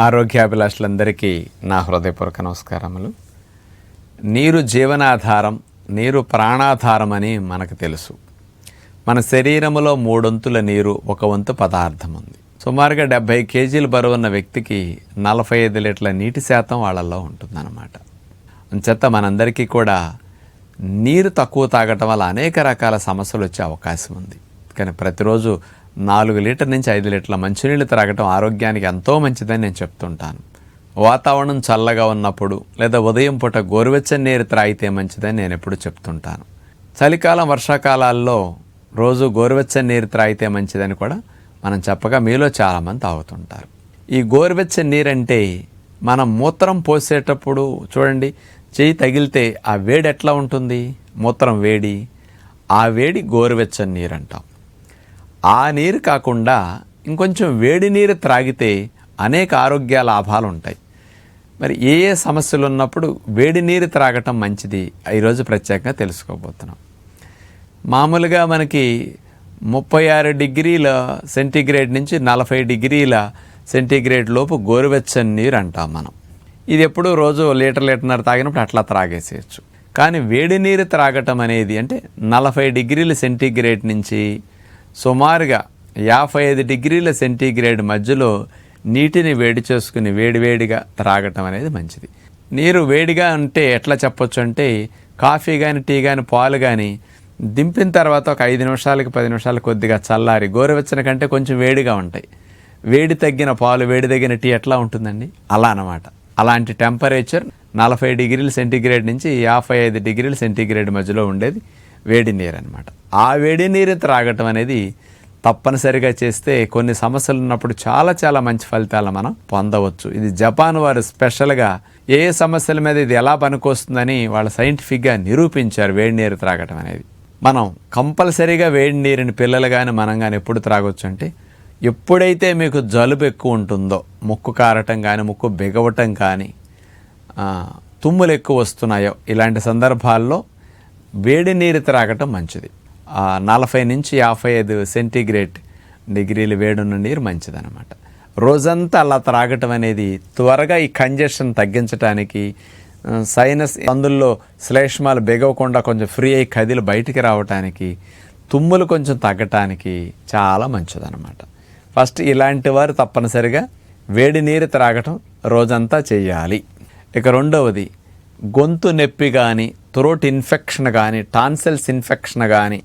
ఆరోగ్యాభిలాషులందరికీ నా హృదయపూర్వక నమస్కారములు. నీరు జీవనాధారం నీరు ప్రాణాధారం అని మనకు తెలుసు. మన శరీరంలో మూడొంతుల నీరు ఒక వంతు పదార్థం ఉంది. సుమారుగా డెబ్భై కేజీలు బరువున్న వ్యక్తికి నలభై ఐదు లీటర్ల నీటి శాతం వాళ్ళల్లో ఉంటుందన్నమాట. అంచేత మనందరికీ కూడా నీరు తక్కువ తాగటం వల్ల అనేక రకాల సమస్యలు వచ్చే అవకాశం ఉంది. కానీ ప్రతిరోజు నాలుగు లీటర్ నుంచి ఐదు లీటర్ల మంచినీళ్ళు త్రాగటం ఆరోగ్యానికి ఎంతో మంచిదని నేను చెప్తుంటాను. వాతావరణం చల్లగా ఉన్నప్పుడు లేదా ఉదయం పూట గోరువెచ్చని నీరు త్రాగితే మంచిదని నేను ఎప్పుడు చెప్తుంటాను. చలికాలం వర్షాకాలాల్లో రోజు గోరువెచ్చని నీరు త్రాగితే మంచిదని కూడా మనం చెప్పగా మీలో చాలామంది తాగుతుంటారు. ఈ గోరువెచ్చని నీరంటే మనం మూత్రం పోసేటప్పుడు చూడండి చేయి తగిలితే ఆ వేడి ఎట్లా ఉంటుంది? మూత్రం వేడి ఆ వేడి గోరువెచ్చని నీరు అంటాం ఆ నీరు కాకుండా ఇంకొంచెం వేడి నీరు త్రాగితే అనేక ఆరోగ్య లాభాలు ఉంటాయి మరి ఏ ఏ సమస్యలు ఉన్నప్పుడు వేడి నీరు త్రాగటం మంచిది? ఈరోజు ప్రత్యేకంగా తెలుసుకోబోతున్నాం. మామూలుగా మనకి ముప్పై ఆరు డిగ్రీల సెంటీగ్రేడ్ నుంచి నలభై డిగ్రీల సెంటీగ్రేడ్ లోపు గోరువెచ్చని నీరు అంటాం మనం. ఇది ఎప్పుడు రోజు లీటర్ లీటర్న్నర తాగినప్పుడు అట్లా త్రాగేసేయచ్చు. కానీ వేడి నీరు త్రాగటం అనేది అంటే నలభై డిగ్రీల సెంటీగ్రేడ్ నుంచి సుమారుగా యాభై ఐదు డిగ్రీల సెంటీగ్రేడ్ మధ్యలో నీటిని వేడి చేసుకుని వేడివేడిగా త్రాగటం అనేది మంచిది. నీరు వేడిగా ఉంటే ఎట్లా చెప్పొచ్చు అంటే కాఫీ కానీ టీ కానీ పాలు కానీ దింపిన తర్వాత ఒక ఐదు నిమిషాలకి పది నిమిషాలు కొద్దిగా చల్లారి గోరువెచ్చని కంటే కొంచెం వేడిగా ఉంటాయి. వేడి తగ్గిన పాలు వేడి తగ్గిన టీ ఎట్లా ఉంటుందండి? అలా అన్నమాట. అలాంటి టెంపరేచర్ నలభై డిగ్రీల సెంటీగ్రేడ్ నుంచి యాభై ఐదు డిగ్రీల సెంటీగ్రేడ్ మధ్యలో ఉండేది. వేడి నీరు అనమాట ఆ వేడి నీరు త్రాగటం అనేది తప్పనిసరిగా చేస్తే కొన్ని సమస్యలు ఉన్నప్పుడు చాలా చాలా మంచి ఫలితాలు మనం పొందవచ్చు. ఇది జపాన్ వారు స్పెషల్గా ఏ సమస్యల మీద ఇది ఎలా పనికొస్తుందని వాళ్ళు సైంటిఫిక్గా నిరూపించారు వేడి నీరు త్రాగటం అనేది. మనం కంపల్సరీగా వేడి నీరుని పిల్లలు కానీ మనం కానీ ఎప్పుడు త్రాగొచ్చు అంటే ఎప్పుడైతే మీకు జలుబు ఎక్కువ ఉంటుందో ముక్కు కారటం కానీ ముక్కు బిగవటం కానీ తుమ్ములు ఎక్కువ వస్తున్నాయో ఇలాంటి సందర్భాల్లో వేడి నీరు త్రాగటం మంచిది. నలభై నుంచి యాభై ఐదు సెంటీగ్రేడ్ డిగ్రీలు వేడున్న నీరు మంచిదన్నమాట. రోజంతా అలా త్రాగటం అనేది త్వరగా ఈ కంజెషన్ తగ్గించడానికి సైనస్ అందుల్లో శ్లేష్మాలు బెగవకుండా కొంచెం ఫ్రీ అయ్యి కదిలు బయటికి రావటానికి తుమ్ములు కొంచెం తగ్గటానికి చాలా మంచిదన్నమాట. ఫస్ట్ ఇలాంటి వారు తప్పనిసరిగా వేడి నీరు త్రాగటం రోజంతా చేయాలి. ఇక రెండవది గొంతు నొప్పి కానీ త్రోట్ ఇన్ఫెక్షన్ కానీ టాన్సెల్స్ ఇన్ఫెక్షన్ కానీ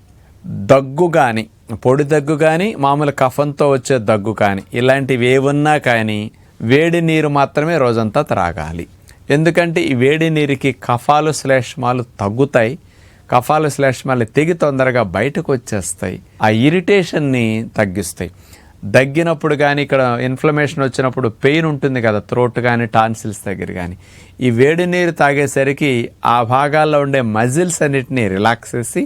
దగ్గు కానీ పొడి దగ్గు కానీ మామూలు కఫంతో వచ్చే దగ్గు కానీ ఇలాంటివి ఏమున్నా కానీ వేడి నీరు మాత్రమే రోజంతా త్రాగాలి. ఎందుకంటే ఈ వేడి నీరుకి కఫాలు శ్లేష్మాలు తగ్గుతాయి. కఫాలు శ్లేష్మాలు తెగి తొందరగా బయటకు వచ్చేస్తాయి. ఆ ఇరిటేషన్ని తగ్గిస్తాయి. దగ్గినప్పుడు కానీ ఇక్కడ ఇన్ఫ్లమేషన్ వచ్చినప్పుడు పెయిన్ ఉంటుంది కదా త్రోట్ కానీ టాన్సిల్స్ దగ్గర కానీ ఈ వేడి నీరు తాగేసరికి ఆ భాగాల్లో ఉండే మజిల్స్ అన్నిటిని రిలాక్స్ చేసి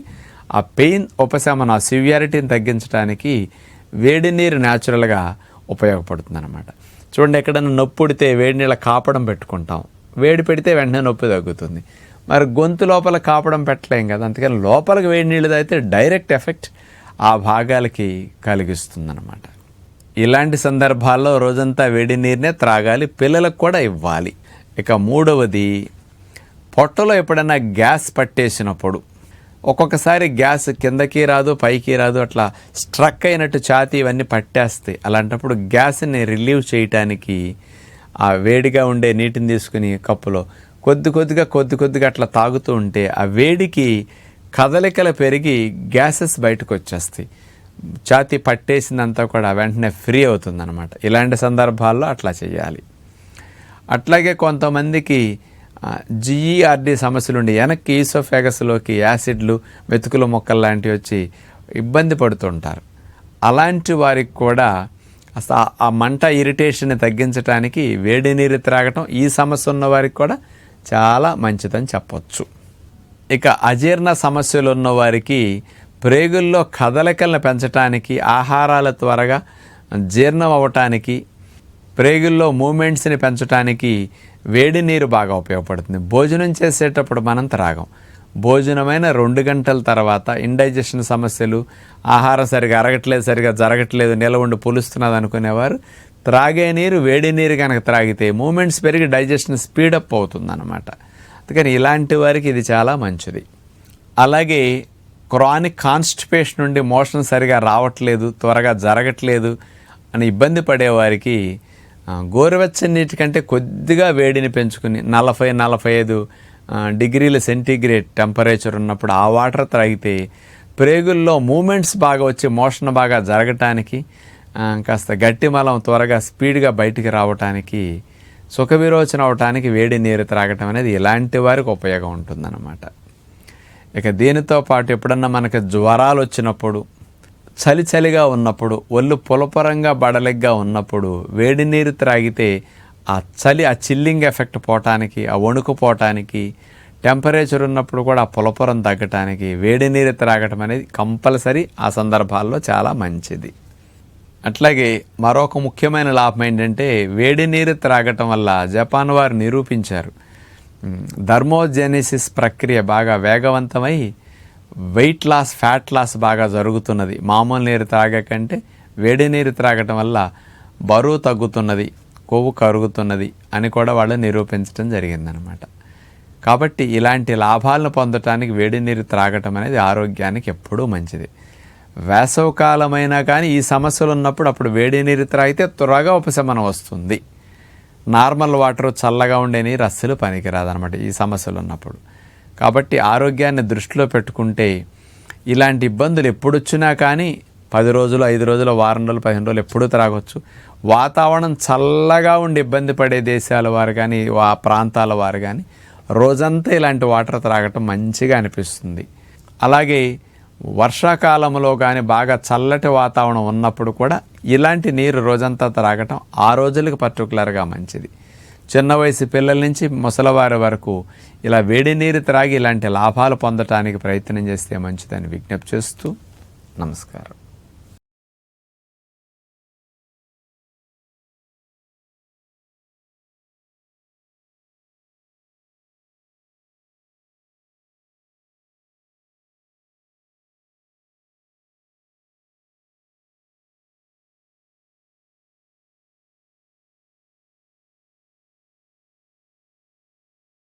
ఆ పెయిన్ ఉపశమనం ఆ సివియారిటీని తగ్గించడానికి వేడి నీరు న్యాచురల్గా ఉపయోగపడుతుంది అనమాట చూడండి ఎక్కడైనా నొప్పి ఉడితే వేడి నీళ్ళ కాపడం పెట్టుకుంటాం. వేడి పెడితే వెంటనే నొప్పి తగ్గుతుంది. మరి గొంతు లోపల కాపడం పెట్టలేం కదా అందుకని లోపలికి వేడి నీళ్ళు అయితే డైరెక్ట్ ఎఫెక్ట్ ఆ భాగాలకి కలిగిస్తుంది ఇలాంటి సందర్భాల్లో రోజంతా వేడి నీరునే త్రాగాలి పిల్లలకు కూడా ఇవ్వాలి. ఇక మూడవది పొట్టలో ఎప్పుడైనా గ్యాస్ పట్టేసినప్పుడు ఒక్కొక్కసారి గ్యాస్ కిందకి రాదు పైకి రాదు అట్లా స్ట్రక్ అయినట్టు ఛాతీ ఇవన్నీ పట్టేస్తాయి. అలాంటప్పుడు గ్యాస్ని రిలీవ్ చేయటానికి ఆ వేడిగా ఉండే నీటిని తీసుకుని కప్పులో కొద్ది కొద్దిగా కొద్ది కొద్దిగా అట్లా తాగుతూ ఉంటే ఆ వేడికి కదలికలు పెరిగి గ్యాసెస్ బయటకు వచ్చేస్తాయి. ఛాతి పట్టేసిందంతా కూడా వెంటనే ఫ్రీ అవుతుందన్నమాట. ఇలాంటి సందర్భాల్లో అట్లా చేయాలి. అట్లాగే కొంతమందికి జిఈఆర్డి సమస్యలు ఉండి వెనక్కి ఈసోఫేగస్లోకి యాసిడ్లు మెతుకుల మొక్కలు లాంటివి వచ్చి ఇబ్బంది పడుతుంటారు. అలాంటి వారికి కూడా అసలు ఆ- ఆ మంట ఇరిటేషన్ తగ్గించడానికి వేడి నీరు త్రాగటం ఈ సమస్య ఉన్న వారికి కూడా చాలా మంచిదని చెప్పొచ్చు. ఇక అజీర్ణ సమస్యలు ఉన్న వారికి ప్రేగుల్లో కదలికలను పెంచడానికి ఆహారాల త్వరగా జీర్ణం అవ్వటానికి ప్రేగుల్లో మూమెంట్స్ని పెంచడానికి వేడి నీరు బాగా ఉపయోగపడుతుంది. భోజనం చేసేటప్పుడు మనం త్రాగం భోజనమైన రెండు గంటల తర్వాత ఇండైజెషన్ సమస్యలు ఆహారం సరిగా అరగట్లేదు సరిగా జరగట్లేదు నిల ఉండి పులుస్తున్నది అనుకునేవారు త్రాగే నీరు వేడి నీరు కనుక త్రాగితే మూమెంట్స్ పెరిగి డైజెషన్ స్పీడప్ అవుతుంది అనమాట అందుకని ఇలాంటి వారికి ఇది చాలా మంచిది. అలాగే క్రానిక్ కాన్స్టిపేషన్ నుండి మోషన్ సరిగా రావట్లేదు త్వరగా జరగట్లేదు అని ఇబ్బంది పడేవారికి గోరువెచ్చని నీటి కంటే కొద్దిగా వేడిని పెంచుకుని నలభై నలభై ఐదు డిగ్రీల సెంటీగ్రేడ్ టెంపరేచర్ ఉన్నప్పుడు ఆ వాటర్ త్రాగితే ప్రేగుల్లో మూమెంట్స్ బాగా వచ్చి మోషన్ బాగా జరగటానికి కాస్త గట్టి మలం త్వరగా స్పీడ్గా బయటికి రావటానికి సుఖ విరోచన అవటానికి వేడి నీరు త్రాగటం అనేది ఇలాంటి వారికి ఉపయోగం ఉంటుందన్నమాట. ఇక దీనితో పాటు ఎప్పుడన్నా మనకి జ్వరాలు వచ్చినప్పుడు చలి చలిగా ఉన్నప్పుడు ఒళ్ళు పులపరంగా బడలిగ్గా ఉన్నప్పుడు వేడి నీరు త్రాగితే ఆ చలి ఆ చిల్లింగ్ ఎఫెక్ట్ పోవటానికి ఆ వణుకు పోవటానికి టెంపరేచర్ ఉన్నప్పుడు కూడా ఆ పులపరం తగ్గటానికి వేడి నీరు త్రాగటం అనేది కంపల్సరీ ఆ సందర్భాల్లో చాలా మంచిది. అట్లాగే మరొక ముఖ్యమైన లాభం ఏంటంటే వేడి నీరు త్రాగటం వల్ల జపాన్ వారు నిరూపించారు. ధర్మోజెనిసిస్ థర్మోజెనిసిస్ ప్రక్రియ బాగా వేగవంతమై వెయిట్ లాస్ ఫ్యాట్ లాస్ బాగా జరుగుతున్నది. మామూలు నీరు త్రాగే కంటే వేడి నీరు త్రాగటం వల్ల బరువు తగ్గుతున్నది కొవ్వు కరుగుతున్నది అని కూడా వాళ్ళు నిరూపించడం జరిగిందనమాట కాబట్టి ఇలాంటి లాభాలను పొందటానికి వేడి నీరు త్రాగటం అనేది ఆరోగ్యానికి ఎప్పుడూ మంచిది. వేసవకాలమైనా కానీ ఈ సమస్యలు ఉన్నప్పుడు అప్పుడు వేడి నీరు త్రాగితే త్వరగా ఉపశమనం వస్తుంది. నార్మల్ వాటర్ చల్లగా ఉండే నీరు అస్సలు పనికిరాదనమాట ఈ సమస్యలు ఉన్నప్పుడు. కాబట్టి ఆరోగ్యాన్ని దృష్టిలో పెట్టుకుంటే ఇలాంటి ఇబ్బందులు ఎప్పుడొచ్చినా కానీ పది రోజులు ఐదు రోజులు వారం రోజులు పదిహేను రోజులు ఎప్పుడూ త్రాగొచ్చు. వాతావరణం చల్లగా ఉండి ఇబ్బంది పడే దేశాల వారు కానీ ఆ ప్రాంతాల వారు కానీ రోజంతా ఇలాంటి వాటర్ త్రాగటం మంచిగా అనిపిస్తుంది. అలాగే వర్షాకాలంలో కానీ బాగా చల్లటి వాతావరణం ఉన్నప్పుడు కూడా ఇలాంటి నీరు రోజంతా త్రాగటం ఆ రోజులకు పర్టికులర్గా మంచిది. చిన్న వయసు పిల్లల నుంచి ముసలివారి వరకు ఇలా వేడి నీరు త్రాగి ఇలాంటి లాభాలు పొందటానికి ప్రయత్నం చేస్తే మంచిదని విజ్ఞప్తి చేస్తూ నమస్కారం.